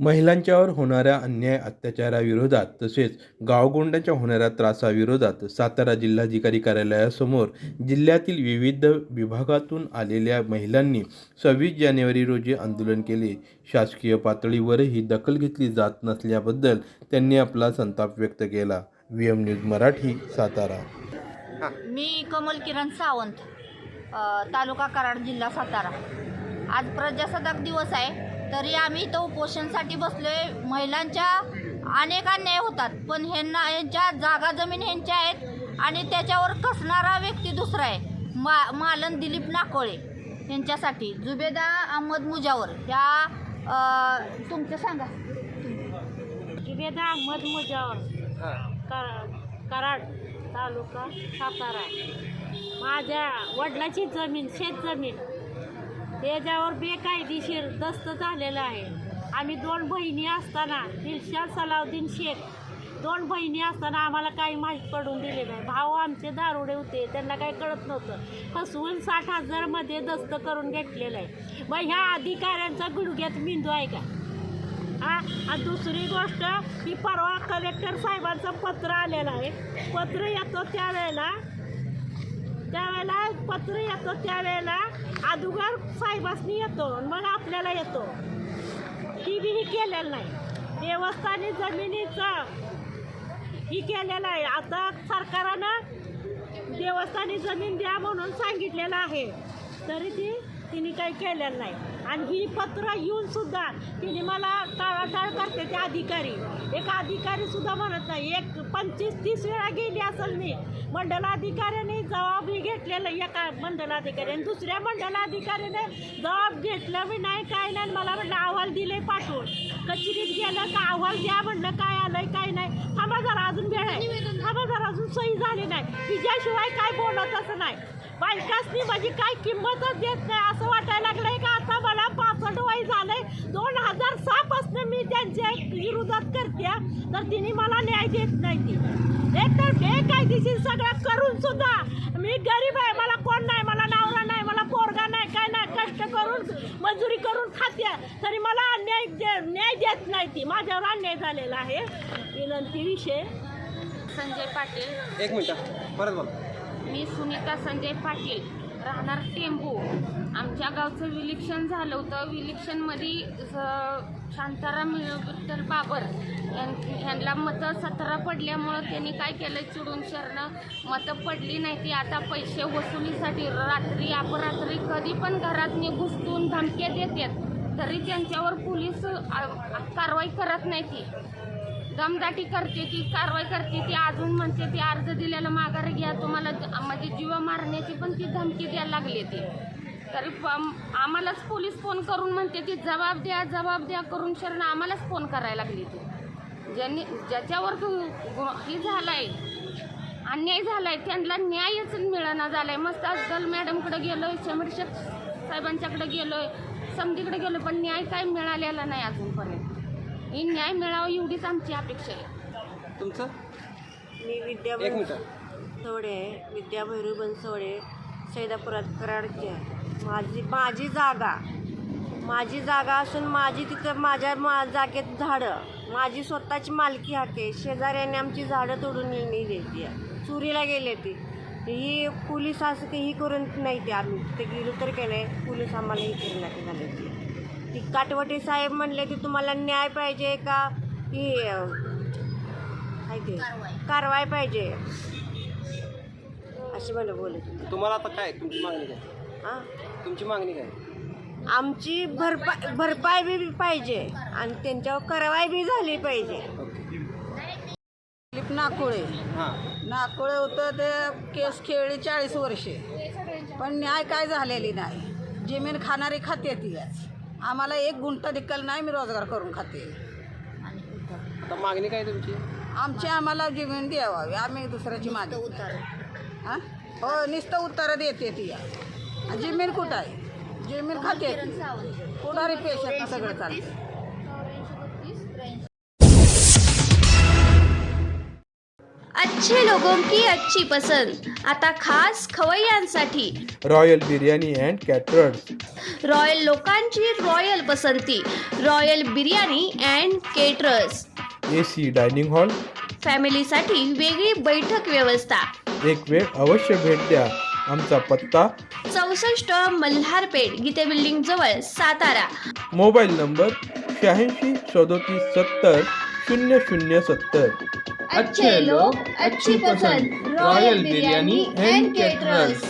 महिलांच्यावर होणाऱ्या अन्याय अत्याचाराविरोधात तसेच गावगुंडांच्या होणाऱ्या त्रासाविरोधात सातारा जिल्हाधिकारी कार्यालयासमोर जिल्ह्यातील विविध विभागातून आलेल्या महिलांनी सव्वीस जानेवारी रोजी आंदोलन केले. शासकीय पातळीवरही दखल घेतली जात नसल्याबद्दल त्यांनी आपला संताप व्यक्त केला. V M news Marathi Satara. मी कमल किरण सावंत तालुका कराड जिल्हा सातारा. आज प्रजासत्ताक दिवस आहे. तरी आम्ही इथं उपोषणसाठी बसलोय. महिलांच्या अनेक अन्याय होतात पण ह्यांना यांच्या जागा जमीन ह्यांच्या आहेत आणि त्याच्यावर कसणारा व्यक्ती दुसरा आहे. मा मालन दिलीप नाकोळे यांच्यासाठी. जुबेदा अहमद मुजावर. ह्या तुमचं सांगा. जुबेदा अहमद मुजावर. कर कराड तालुका सातारा. माझ्या वडिलाची जमीन शेत जमीन त्याच्यावर बेकायदेशीर दस्त झालेलं आहे. आम्ही दोन बहिणी असताना दिलशाद सलाउद्दीन शेख दोन बहिणी असताना आम्हाला काही माहीत पडून दिले नाही. भाऊ आमचे दारुडे होते त्यांना काही कळत नव्हतं. फसवून साठ हजारमध्ये दस्त करून घेतलेलं आहे. मग ह्या अधिकाऱ्यांचा गुडघ्यात मेंदू आहे का? हा आणि दुसरी गोष्ट की परवा कलेक्टर साहेबांचं पत्र आलेलं आहे. पत्र येतो त्यावेळेला त्यावेळेला पत्र येतो त्यावेळेला अदुगर साहेबासनी येतो मग आपल्याला येतो. ती बी ही केलेलं नाही. देवस्थानी जमिनीचं ही केलेलं आहे. आता सरकारानं देवस्थानी जमीन द्या म्हणून सांगितलेलं आहे. तरी ती तिने काही केलेलं नाही. आणि ही पत्र येऊन सुद्धा तिने मला टाळाटाळ करते ते अधिकारी. एक अधिकारी सुद्धा म्हणत नाही. एक पंचवीस तीस वेळा गेली असेल मी. मंडलाधिकाऱ्याने जबाब ही घेतलेलं एका मंडलाधिकारी आणि दुसऱ्या मंडलाधिकाऱ्याने जबाब घेतलं बी नाही काय नाही. आणि मला म्हटलं अहवाल दिले कचेरीत गेलं का अहवाल द्या म्हणलं काय आलंय काय नाही. थांबा जरा अजून वेळ आहे. थांबा जरा अजून सही झाली नाही. तिच्याशिवाय काय बोलत असं नाही. बायकासनी माझी काय किंमतच देत नाही असं वाटायला लागलंय का आता मला पासष्ट वय झालंय. दोन हजार सहापासून मी त्यांच्या विरोधात करते तर तिने मला न्याय देत नाही ती. एक तर बेकायदेशीर सगळं करून सुद्धा मी गरीब आहे मला कोण नाही मला नाही पोरगा नाही काय नाही कष्ट करून मजुरी करून खाते तरी मला अन्याय दे न्याय देत नाही ती. माझ्यावर अन्याय झालेला आहे. विनंती विषय. संजय पाटील. एक मिनिट. परत बोला. मी सुनीता संजय पाटील. राहणार टेंबू. आमच्या गावचं विलिक्षण झालं होतं. विलिक्षणमध्ये शांताराम विठ्ठल बाबर यां- ह्यांना मतं सतरा पडल्यामुळं त्यांनी काय केलं? चिडून शरणं मतं पडली नाही. ती आता पैसे वसुलीसाठी रात्री अपरात्री कधी पण घरात घुसतून धमक्या देतात तरी त्यांच्यावर पोलीस कारवाई करत नाही ती. दमदाटी करते ती कारवाई करते ती. अजून म्हणते ती अर्ज दिलेला माघारी घ्या. तुम्हाला म्हणजे जीव मारण्याची पण ती धमकी द्यायला लागली ती. तरी प- आम्हालाच पोलीस फोन करून म्हणते ती जबाब द्या जबाब द्या करून शरण आम्हालाच फोन करायला लागली ती. ज्यांनी ज्याच्यावर हे झालाय अन्याय झालाय त्यांना न्यायच मिळाना झालाय. मस्त आज दल मॅडमकडे गेलोय समीर शेख साहेबांच्याकडे गेलोय समधीकडे गेलोय पण न्याय काय मिळालेला नाही अजूनपर्यंत. ही न्याय मिळावा एवढीच आमची अपेक्षा आहे. तुमचं? मी विद्या एक मिनिट. सोडे विद्या भैरू बनसोडे सैदापुरात कराडची आहे. माझी माझी जागा. माझी जागा असून माझी तिथं माझ्या मा जागेत झाडं. माझी स्वतःची मालकी हाके. शेजाऱ्याने आमची झाडं तोडून नेली ती चोरीला गेले ती. ही पोलीस असं काही करून नाही ते आम्ही. तिथे गेलो तर काय नाही. पोलीस आम्हाला हे करून झाले ती. ती काटवटे साहेब म्हणले की तुम्हाला न्याय पाहिजे का? ही काय ते? कारवाई पाहिजे. अशी बोलत होती तुम्हाला आता काय तुमची मागणी काय? हां? तुमची मागणी काय? आमची भरपाई भरपाई बी पाहिजे आणि त्यांच्यावर कारवाई बी झाली पाहिजे. दिलीप नाकोळे. हां. नाकोळे होतं ते केस खेळली चाळीस वर्षे. पण न्याय काय झालेली नाही. जमीन खाणारी खाते ती आज आम्हाला एक गुंठा दिक्कल नाही मी रोजगार करून खाते. आता मागणी काय तुमची? आमची आम्हाला जमीन द्यावावी आम्ही दुसऱ्याची मागे हां? हो नुसतं उत्तरं देते ती. जमीन कुठं आहे? जमीन खाते. पुढारी पेशात सगळं चालतं अच्छा अच्छे लोगों की अच्छी पसंद. आता खास खवय्यांसाठी royal biryani and caterers royal लोकांची रॉयल पसंती. Royal biryani and caterers A C dining hall फॅमिलीसाठी वेगळी बैठक व्यवस्था. एक वेळ अवश्य भेट द्या. आमचा पत्ता चौसष्ट मल्हारपेठ गीते बिल्डिंग जवळ सातारा. मोबाईल नंबर शहाऐंशी सदोतीस सत्तर शून्य शून्य सत्तर. अच्छे लोक अच्छी पसंद. Royal biryani and caterers